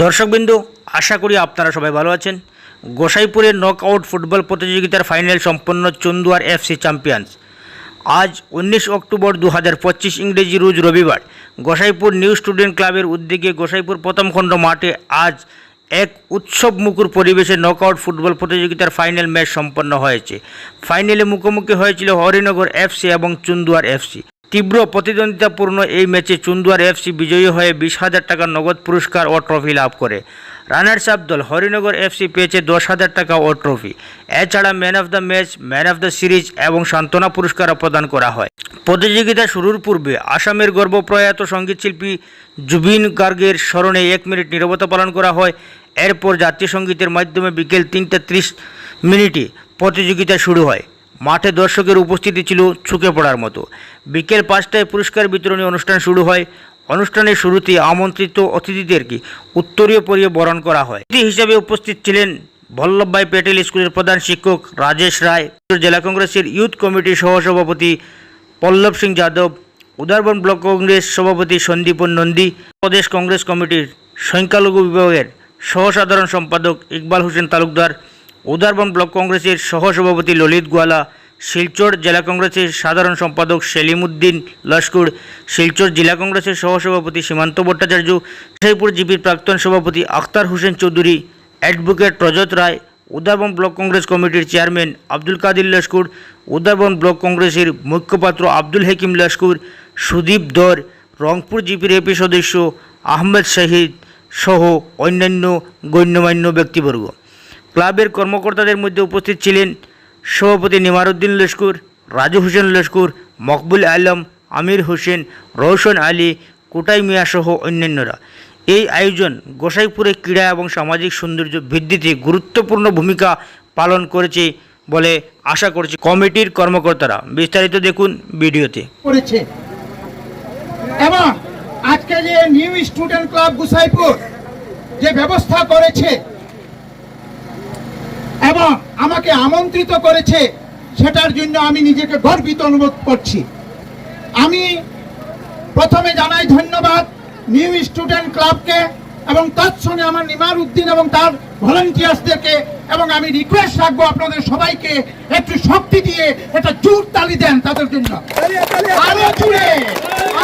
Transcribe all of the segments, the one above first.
দর্শকবিন্দু, আশা করি আপনারা সবাই ভালো আছেন। গোসাইপুরের নকআউট ফুটবল প্রতিযোগিতার ফাইনাল সম্পন্ন চন্দুয়ার এফসি চ্যাম্পিয়ন্স আজ উনিশ অক্টোবর দু হাজার পঁচিশ ইংরেজি রোজ রবিবার। গোসাইপুর নিউ স্টুডেন্ট ক্লাবের উদ্যোগে গোসাইপুর প্রথম খণ্ড মাঠে আজ এক উৎসব মুকুর পরিবেশে নকআউট ফুটবল প্রতিযোগিতার ফাইনাল ম্যাচ সম্পন্ন হয়েছে। ফাইনালে মুখোমুখি হয়েছিল হরিনগর এফসি এবং চুন্দুয়ার এফসি তীব্র প্রতিদ্বন্দ্বিতাপূর্ণ এই ম্যাচে চুন্দুয়ার এফসি বিজয়ী হয়ে বিশ হাজার টাকার নগদ পুরস্কার ও ট্রফি লাভ করে। রানার্স আপ দল হরিনগর এফসি পেয়েছে দশ হাজার টাকা ও ট্রফি। এছাড়া man of the match, man of the series এবং সান্ত্বনা পুরস্কারও প্রদান করা হয়। প্রতিযোগিতা শুরুর পূর্বে আসামের গর্বপ্রয়াত সঙ্গীতশিল্পী জুবিন গার্গের স্মরণে এক মিনিট নীরবতা পালন করা হয়। এরপর জাতীয় সঙ্গীতের মাধ্যমে বিকেল তিনটা ত্রিশ মিনিটে প্রতিযোগিতা শুরু হয়। মাঠে দর্শকের উপস্থিতি ছিল ছুকে পড়ার মতো। বিকেল পাঁচটায় পুরস্কার বিতরণী অনুষ্ঠান শুরু হয়। অনুষ্ঠানের শুরুতে আমন্ত্রিত অতিথিদেরকে উত্তরীয় পরিয়ে বরণ করা হয়। অতিথি হিসেবে উপস্থিত ছিলেন বল্লভভাই প্যাটেল স্কুলের প্রধান শিক্ষক রাজেশ রায়, জেলা কংগ্রেসের ইউথ কমিটির সহসভাপতি পল্লব সিং যাদব, উদারবন ব্লক কংগ্রেস সভাপতি সন্দীপন নন্দী, প্রদেশ কংগ্রেস কমিটির সংখ্যালঘু বিভাগের সহসাধারণ সম্পাদক ইকবাল হোসেন তালুকদার উদারবন ব্লক কংগ্রেসের সহসভাপতি ললিত গোয়ালা, শিলচর জেলা কংগ্রেসের সাধারণ সম্পাদক সেলিমউদ্দিন লস্কর, শিলচর জেলা কংগ্রেসের সহসভাপতি সীমান্ত ভট্টাচার্য শাহীপুর জিপির প্রাক্তন সভাপতি আখতার হোসেন চৌধুরী, অ্যাডভোকেট রজত রায়, উদারবন ব্লক কংগ্রেস কমিটির চেয়ারম্যান আব্দুল কাদির লস্কর, উদারবন ব্লক কংগ্রেসের মুখ্যপাত্র আব্দুল হাকিম লস্কর, সুদীপ দর রংপুর জিপির এপি সদস্য আহমেদ শাহিদ সহ অন্যান্য গণ্যমান্য ব্যক্তিবর্গ। ক্লাবের কর্মকর্তাদের মধ্যে উপস্থিত ছিলেন সভাপতি নিমারুদ্দিন লস্কর, রাজু হোসেন লস্কর, মকবুল আলম, আমির হোসেন রৌশন আলী, কোটাই মিয়া সহ অন্যান্যরা। এই আয়োজন গোসাইপুরে ক্রীড়া এবং সামাজিক সৌন্দর্য বৃদ্ধিতে গুরুত্বপূর্ণ ভূমিকা পালন করেছে বলে আশা করছি কমিটির কর্মকর্তারা। বিস্তারিত দেখুন ভিডিওতে। আজকে যে নিউ স্টুডেন্ট ক্লাব গুসাইপুর যে ব্যবস্থা করেছে আমাকে আমন্ত্রিত করেছে, সেটার জন্য আমি নিজেকে গর্বিত অনুভব করছি। আমি প্রথমে জানাই ধন্যবাদ নিউ স্টুডেন্ট ক্লাবকে এবং তার সঙ্গে আমার নিমার উদ্দিন এবং তার ভলেন্টিয়ার্সদেরকে এবং আমি রিকোয়েস্ট রাখব আপনাদের সবাইকে একটু শক্তি দিয়ে একটা জোর তালি দেন তাদের জন্য আরও জুড়ে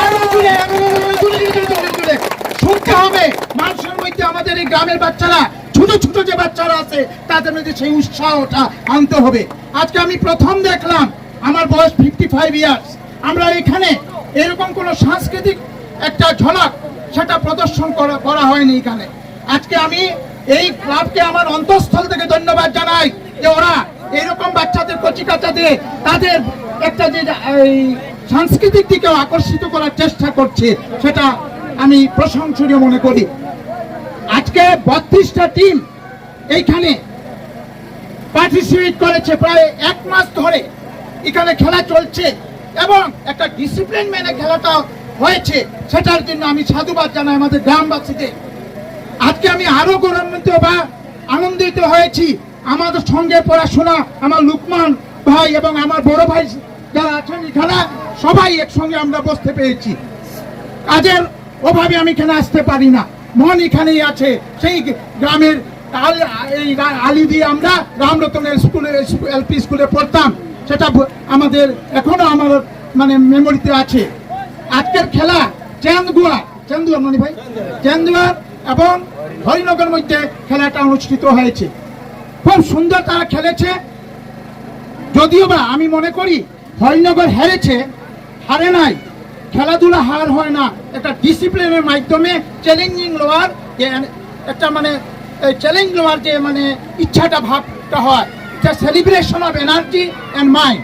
আরও জুড়ে আরও জুড়ে জুড়ে জুড়ে জুড়ে শুনতে হবে মানুষের মধ্যে আমাদের এই গ্রামের বাচ্চারা ছোট ছোট যে বাচ্চারা আছে, তাদের মধ্যে সেই উৎসাহটা আনতে হবে। আজকে আমি প্রথম দেখলাম, আমার বয়স ফিফটি ফাইভ ইয়ার্স আমরা এখানে এরকম কোনো সাংস্কৃতিক একটা ঝলক সেটা প্রদর্শন করা হয়নি এখানে। আজকে আমি এই ক্লাবকে আমার অন্তঃস্থল থেকে ধন্যবাদ জানাই যে ওরা এরকম বাচ্চাদের কচি কাচাদের তাদের একটা যে সাংস্কৃতিক দিকেও আকর্ষিত করার চেষ্টা করছে, সেটা আমি প্রশংসনীয় মনে করি। আজকে বত্রিশটা টিম এইখানে পার্টিসিপেট করেছে প্রায় এক মাস ধরে। এখানে খেলা চলছে এবং একটা ডিসিপ্লিন মেনে খেলাটা হয়েছে, সেটার জন্য আমি সাধুবাদ জানাই আমাদের গ্রামবাসীদের আজকে আমি আরও গৌরবান্বিত বা আনন্দিত হয়েছি। আমাদের সঙ্গে পড়াশোনা আমার লুকমান ভাই এবং আমার বড় ভাই যারা আছেন এখানে সবাই একসঙ্গে আমরা বসতে পেরেছি। কাজের অভাবে আমি এখানে আসতে পারি না। মন এখানেই আছে, সেই গ্রামের আল- এই আলি দিয়ে আমরা রামরতনের স্কুলে, এলপি স্কুলে পড়তাম। সেটা আমাদের এখনও আমার মানে মেমোরিতে আছে। আজকের খেলা চান্দুয়া চান্দুয়া মনি ভাই? চান্দুয়া এবং হরিনগর মধ্যে খেলাটা অনুষ্ঠিত হয়েছে। খুব সুন্দর তারা খেলেছে। যদিও বা আমি মনে করি হরিনগর হেরেছে, হারে নাই। খেলাধুলা হার হয় না। একটা ডিসিপ্লিনের মাধ্যমে চ্যালেঞ্জিং লোয়ার একটা মানে চ্যালেঞ্জ লোয়ার যে মানে ইচ্ছাটা, ভাবটা হয়, এটা celebration of energy and mind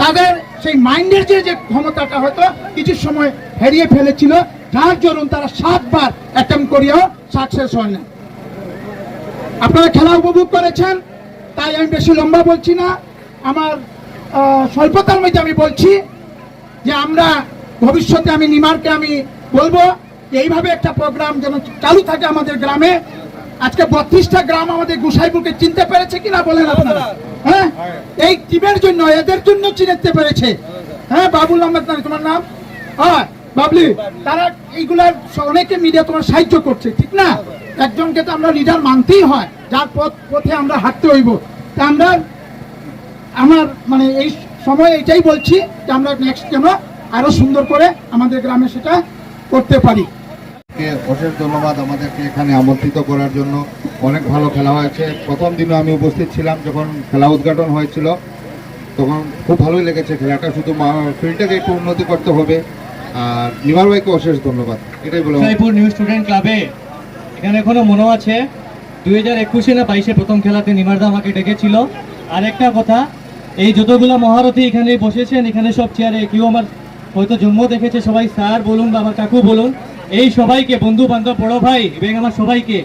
তাদের সেই মাইন্ডের যে যে ক্ষমতাটা হয়তো কিছু সময় হারিয়ে ফেলেছিল, যার জন্য তারা সাতবার অ্যাটেম্প করিয়াও সাকসেস হয় না আপনারা খেলা উপভোগ করেছেন, তাই আমি বেশি লম্বা বলছি না। আমার স্বল্পতার মধ্যে আমি বলছি যে আমরা ভবিষ্যতে আমি, নিমারকে আমি বলব যে এইভাবে একটা প্রোগ্রাম যেন চালু থাকে আমাদের গ্রামে আজকে বত্রিশটা গ্রাম আমাদের গুসাইপুরকে চিনতে পেরেছে কিনা বলেন আপনারা? হ্যাঁ? এই টিমের জন্য, এদের জন্য চিনতে পেরেছে। হ্যাঁ বাবুল আহমেদ তোমার নাম? হ্যাঁ বাবলি, তারা এইগুলার অনেকে মিডিয়া তোমার সাহায্য করছে, ঠিক না? একজনকে তো আমরা লিডার মানতেই হয়, যার পথ, পথে আমরা হাঁটতে হইব। তা আমরা, আমার মানে এই সময় এটাই বলছি যে আমরা নেক্সট যেন আরও সুন্দর করে আমাদের গ্রামে সেটা করতে পারি। কে অশেষ ধন্যবাদ আমাদেরকে এখানে আমন্ত্রিত করার জন্য। অনেক ভালো খেলা হয়েছে। প্রথম দিনও আমি উপস্থিত ছিলাম যখন খেলা উদ্ঘাটন হয়েছিল। তখন খুব ভালোই লেগেছে খেলাটা। শুধু ফিল্ডটাকে একটু উন্নতি করতে হবে। আর নিমার ভাইকে অশেষ ধন্যবাদ। এটাই বলে জয়পুর নিউ স্টুডেন্ট ক্লাবে এখানে এখনও মনে আছে, দুই হাজার একুশে না বাইশে প্রথম খেলাতে নিমারদা আমাকে ডেকেছিল। আর একটা কথা, এই যতগুলো মহারথী এখানে বসেছেন, এখানে সব চেয়ারে কেউ আমার হয়তো জন্ম দেখেছে, সবাই স্যার বলুন বা আমার কাকু বলুন। এই সবাইকে বন্ধু বান্ধব বড় ভাই, এবং আমার সবাইকে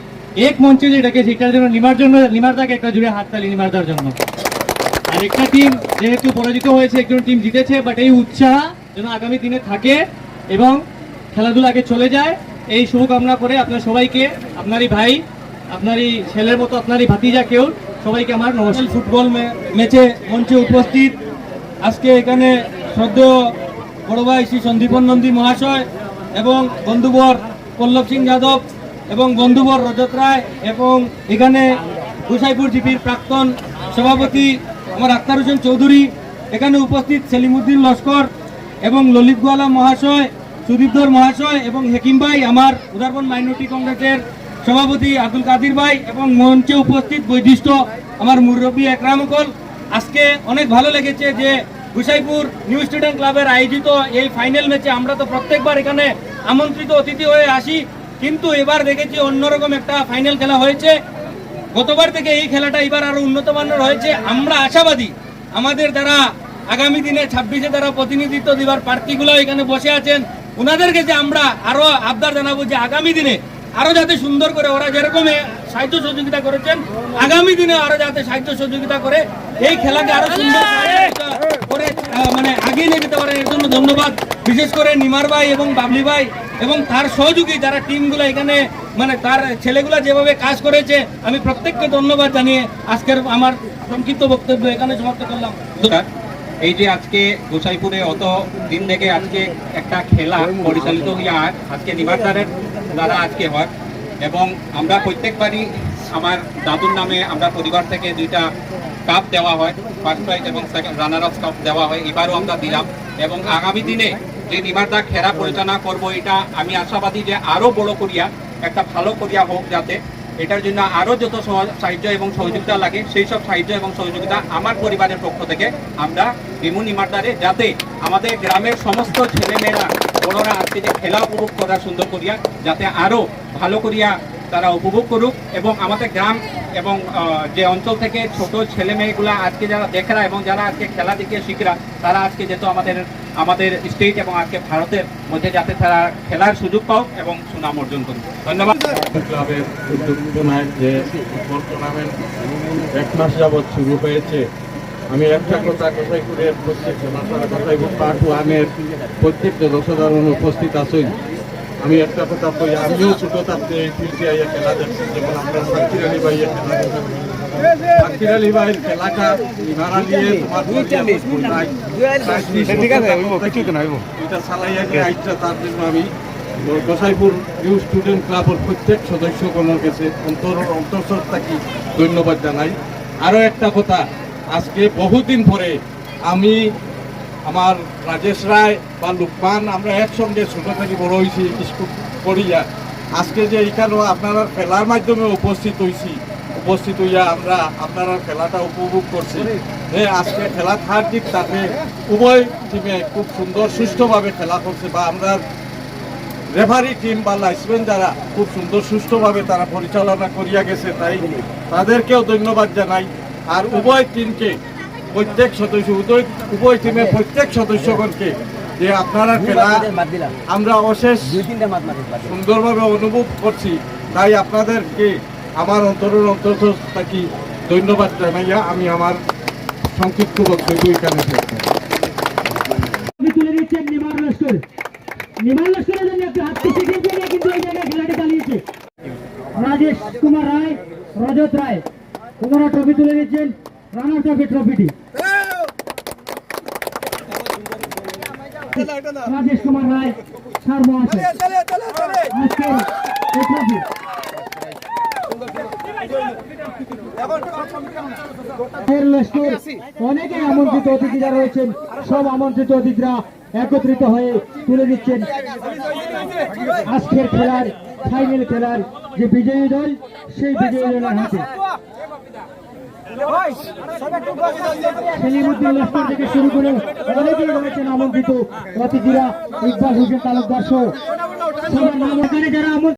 এক মঞ্চে যে ডেকেছে, এটার জন্য নিমার জন্য নিমারদাকে একটা জুড়ে হাততালি নিমারদার জন্য। আর একটা টিম যেহেতু পরাজিত হয়েছে, একজন টিম জিতেছে বাট এই উৎসাহ যেন আগামী দিনে থাকে এবং খেলাধুলাকে চলে যায়, এই শুভকামনা করে আপনার সবাইকে, আপনারই ভাই, আপনারই ছেলের মতো, আপনারই ভাতিজা কেউ, সবাইকে আমার নমস্কার। ফুটবল ম্যাচে মঞ্চে উপস্থিত। আজকে এখানে সদ্য বড় ভাই শ্রী সন্দীপন নন্দী মহাশয় এবং বন্ধুবর পল্লব সিং যাদব এবং বন্ধুবর রজত রায় এবং এখানে গোসাইপুর জিপির প্রাক্তন সভাপতি আমার আক্তার হোসেন চৌধুরী, এখানে উপস্থিত সেলিমুদ্দিন লস্কর এবং ললিত গোয়ালা মহাশয়, সুদীপধর মহাশয় এবং হেকিম ভাই, আমার উদারবন মাইনরিটি কংগ্রেসের সভাপতি আব্দুল কাদির ভাই এবং মঞ্চে উপস্থিত বৈশিষ্ট্য আমার মুরব্বী একরামকল। আজকে অনেক ভালো লেগেছে যে গুসাইপুর নিউ স্টুডেন্ট ক্লাবের আয়োজিত এই ফাইনাল ম্যাচে আমরা তো প্রত্যেকবার এখানে আমন্ত্রিত অতিথি হয়ে আসি। কিন্তু এবার দেখেছি অন্যরকম একটা ফাইনাল খেলা হয়েছে। গতবার থেকে এই খেলাটা এবার আরও উন্নত মানের হয়েছে। আমরা আশাবাদী আমাদের যারা আগামী দিনে ছাব্বিশে যারা প্রতিনিধিত্ব দিবার প্রার্থীগুলো এখানে বসে আছেন ওনাদেরকে যে আমরা আরও আবদার জানাব যে আগামী দিনে আরও যাতে সুন্দর করে ওরা যেরকম সাহায্য সহযোগিতা করেছেন আগামী দিনে আরও যাতে সাহায্য সহযোগিতা করে এই খেলাকে আরও সুন্দর মানে আগিয়ে নিয়ে যেতে পারেন এর জন্য ধন্যবাদ। বিশেষ করে নিমার ভাই এবং বাবলি ভাই এবং তার সহযোগী যারা টিমগুলো এখানে মানে তার ছেলেগুলো যেভাবে কাজ করেছে, আমি প্রত্যেককে ধন্যবাদ জানিয়ে আজকের আমার সংক্ষিপ্ত বক্তব্য এখানে সমাপ্ত করলাম। এই যে আজকে গোসাইপুরে অত দিন থেকে আজকে একটা খেলা পরিচালিত হইয়া আজকে নিবাসদারের দ্বারা আজকে হয়। এবং আমরা প্রত্যেকবারই আমার দাদুর নামে আমরা পরিবার থেকে দুইটা কাপ দেওয়া হয় ফার্স্ট প্রাইজ এবং সেকেন্ড রানার আপ কাপ দেওয়া হয়, এবারও আমরা দিলাম। এবং আগামী দিনে যে নিবারদা খেলা পরিচালনা করব, এটা আমি আশাবাদী যে আরও বড় করিয়া, একটা ভালো করিয়া হোক যাতে, এটার জন্য আরও যত সাহায্য এবং সহযোগিতা লাগে, সেই সব সাহায্য এবং সহযোগিতা আমার পরিবারের পক্ষ থেকে আমরা বিমুন ইমারদারে যাতে আমাদের গ্রামের সমস্ত ছেলেমেয়েরা, বড়রা আজকে যে খেলা উপভোগ করা সুন্দর করিয়া, যাতে আরও ভালো করিয়া তারা উপভোগ করুক এবং আমাদের গ্রাম এবং যে অঞ্চল থেকে ছোট ছেলে মেয়েগুলা আজকে যারা দেখরা এবং যারা আজকে খেলা দেখে শিখরা তারা আজকে যেহেতু আমাদের আমাদের স্টেট এবং আজকে ভারতের মধ্যে যাতে তারা খেলার সুযোগ পাও এবং সুনাম অর্জন করুক। ধন্যবাদ। যে এক মাস যাবৎ শুরু হয়েছে, আমি একটা কথা কথাই করে প্রত্যেক মাসার কথাই পার্ট ওয়ানের প্রত্যেক জনসাধারণ উপস্থিত আছেন। আমি একটা কথা কই আমিও ছোট থাকতে এই ফিল্ডে আইয়া খেলা দেখছি যেমন আমরা সাকির আলী ভাইয়ের খেলা দেখছি। সাকির আলী ভাইয়ের খেলাটা ইমারা নিয়ে তোমার এটা আইটা তার জন্য আমি গোসাইপুর নিউ স্টুডেন্ট ক্লাবের প্রত্যেক সদস্যগণের কাছে অন্তর অন্তঃস্থল থাকি ধন্যবাদ জানাই। আরও একটা কথা আজকে বহুদিন পরে আমি আমার রাজেশ রায় বা লুকমান, আমরা একসঙ্গে ছোট থেকে বড় হয়েছি, স্কুল পড়িয়া। আজকে যে এখানেও আপনারা খেলার মাধ্যমে উপস্থিত হয়েছি উপস্থিত হইয়া আমরা আপনারা খেলাটা উপভোগ করছি। হ্যাঁ আজকে খেলা থার দিক তাতে উভয় টিমে খুব সুন্দর, সুষ্ঠুভাবে খেলা করছে বা আমরা রেফারি টিম বা লাইসম্যান যারা খুব সুন্দর, সুষ্ঠুভাবে তারা পরিচালনা করিয়া গেছে, তাই তাদেরকেও ধন্যবাদ জানাই। আর উভয় টিমকে প্রত্যেক সদস্য উভয় উভয় টিমের প্রত্যেক সদস্যগণকে যে আপনারা খেলা আমরা অশেষ সুন্দরভাবে অনুভব করছি। তাই আপনাদেরকে আমার অন্তরের অন্তর থাকি ধন্যবাদ জানাইয়া আমি আমার সংক্ষিপ্ত বক্তব্য এখানে শেষ করছি। আপনি তুলে দিচ্ছেন নিমার লস্কর। নিমার লস্করের জন্য একটু হাত পিছিয়ে দিয়ে কিন্তু এই জায়গায় খেলাটি চালিয়েছে। রাজেশ কুমার রায় রজত রায়। ওনারা ট্রফি তুলে দিচ্ছেন রানার ট্রফি ট্রফিটি। রাজেশ কুমার রায় সার মহাশয় আজকের এই ট্রফি। অনেকে আমন্ত্রিত অতিথিরা রয়েছেন সব আমন্ত্রিত অতিথিরা একত্রিত হয়ে তুলে দিচ্ছেন আজকের খেলার ফাইনাল খেলার যে বিজয়ী দল সেই বিজয়ী দলের হাতে। সেলিমুদ্দিন লস্কর থেকে শুরু করে অনেকেই রয়েছেন আমন্ত্রিত অতিথিরা, ইকবাল হোসেন তালুকদার সবার নাম যারা